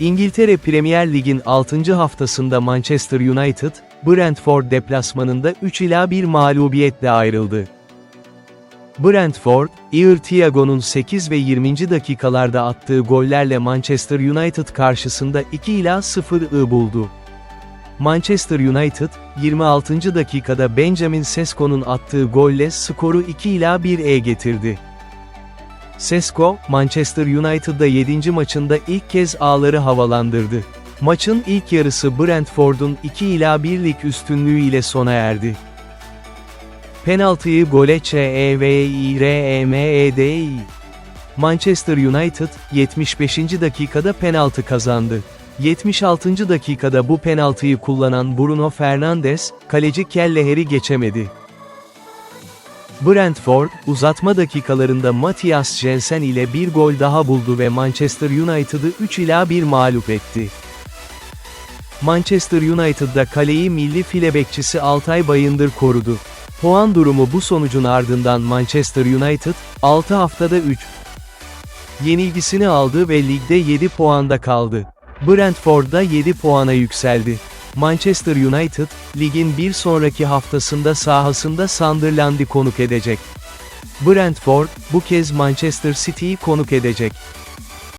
İngiltere Premier Lig'in 6. haftasında Manchester United, Brentford deplasmanında 3 ila 1 mağlubiyetle ayrıldı. Brentford, Ear Thiago'nun 8 ve 20. dakikalarda attığı gollerle Manchester United karşısında 2 ila 0 'ı buldu. Manchester United, 26. dakikada Benjamin Sesko'nun attığı golle skoru 2 ila 1'e getirdi. Sesko, Manchester United'da 7. maçında ilk kez ağları havalandırdı. Maçın ilk yarısı Brentford'un 2 ila 1'lik üstünlüğü ile sona erdi. Penaltıyı gole ÇEVİREMEDİ. Manchester United, 75. dakikada penaltı kazandı. 76. dakikada bu penaltıyı kullanan Bruno Fernandes, kaleci Kelleher'i geçemedi. Brentford, uzatma dakikalarında Matthias Jensen ile bir gol daha buldu ve Manchester United'ı 3 ila 1 mağlup etti. Manchester United'da kaleyi milli file bekçisi Altay Bayındır korudu. Puan durumu bu sonucun ardından Manchester United, 6 haftada 3 yenilgisini aldı ve ligde 7 puanda kaldı. Brentford'da 7 puana yükseldi. Manchester United, ligin bir sonraki haftasında sahasında Sunderland'i konuk edecek. Brentford, bu kez Manchester City'yi konuk edecek.